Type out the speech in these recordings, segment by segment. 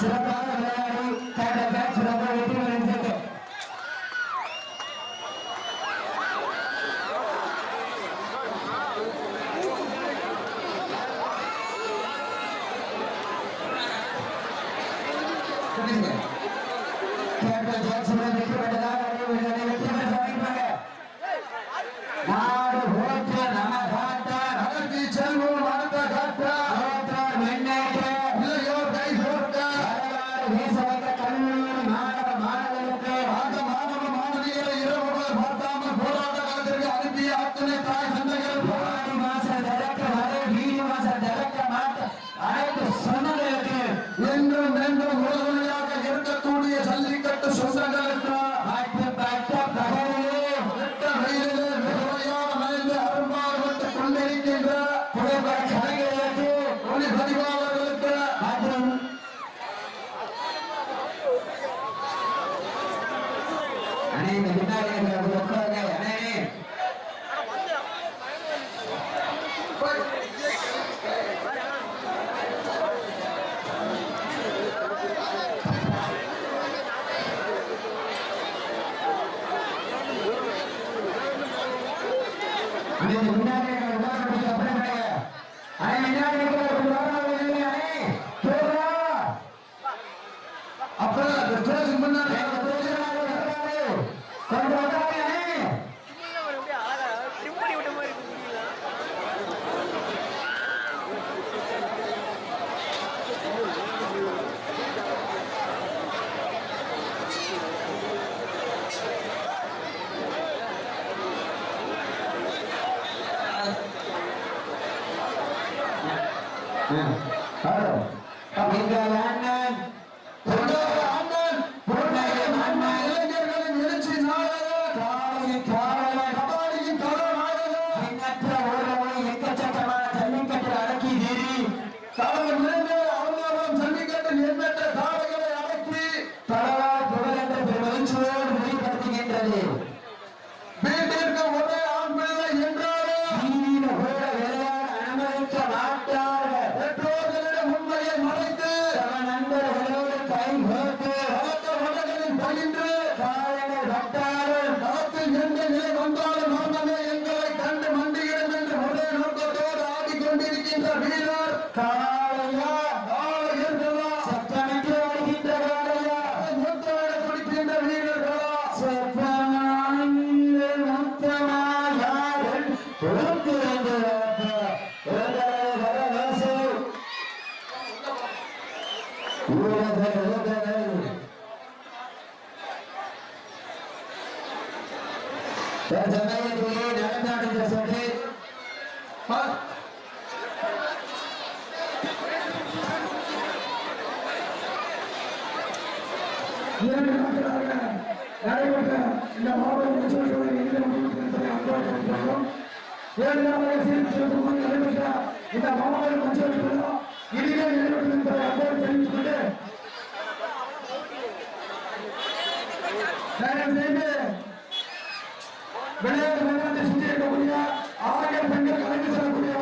சிறப்பாக விளையாடி தனது பேட்ச் ரொம்ப அண்ணே இந்த பின்னாடி உட்காருங்க அண்ணே முன்னாடி அரை முன்னாடி அப்புறம் 감사합니다. சமயத்திலே நடந்தாடுகிற சொல்லி இரண்டு நாட்களாக நடைபெற்ற இந்த மாவட்ட நடைபெற்ற இந்த மாவட்ட பஞ்சாயத்து இதுவே நடைபெற்றது என்பதை அப்போது தெரிவித்துக்கொண்டு தயவு செய்து விளையாட்டு மைதானத்தை சுற்றி இருக்கக்கூடிய ஆண்கள் பெண்கள் கலைந்து செல்லக்கூடிய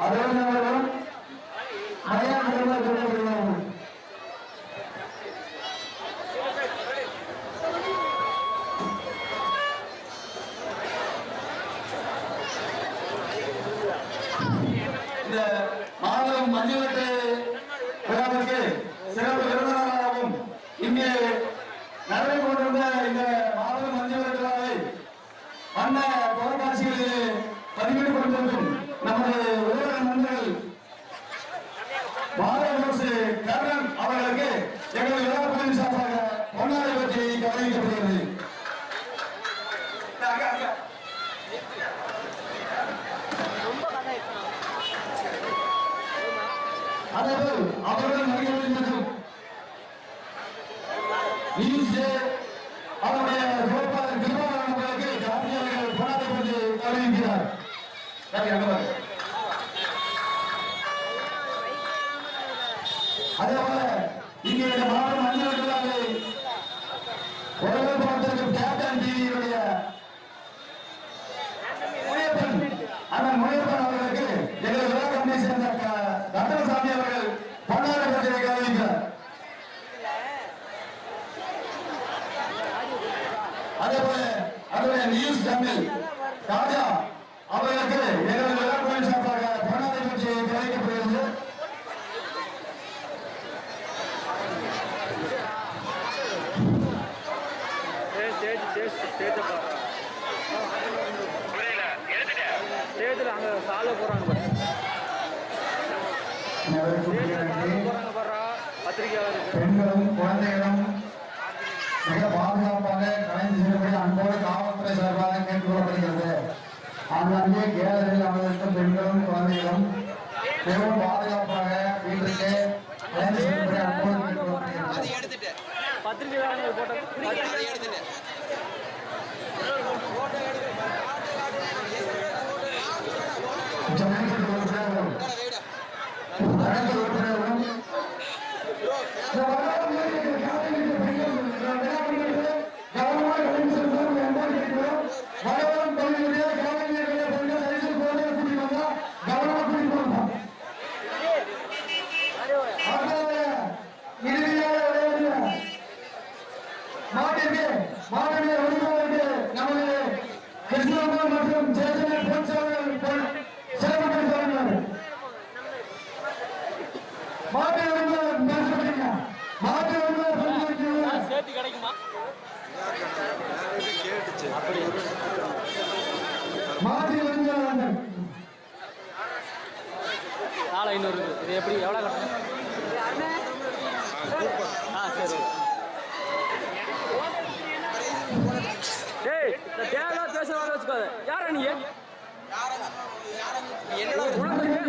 అదేవిధంగా அதேபோல இங்கே இந்த மாவட்ட மஞ்சள் பத்திரிக்கை வேணும்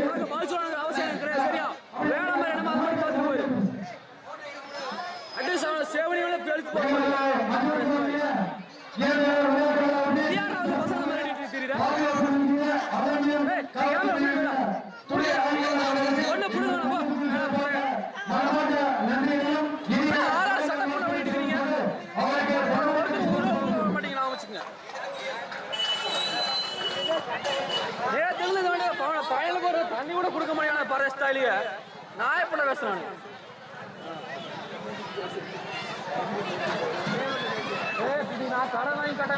உனக்கு பதில் சொல்றது கிடையாது சரியா வேளாண் மாதிரி நம்ம அது மாதிரி பார்த்துட்டு போயிரு அட்லீஸ்ட் அவனை சேவனியோட போக அரெஸ்டா இல்லையா நான் எப்படி பேசுறேன் நான் கடை வாங்கி கட்ட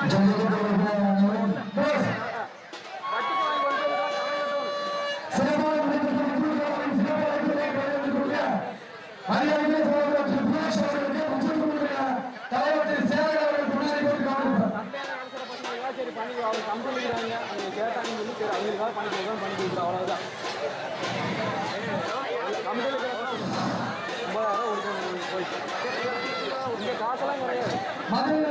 好的。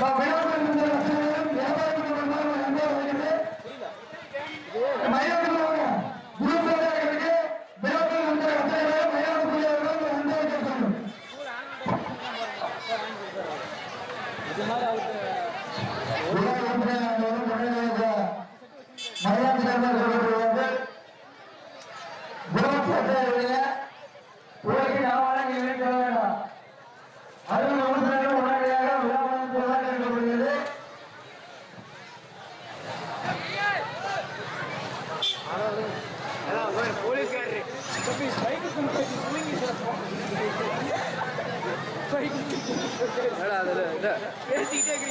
বা பேசிக்கிட்டே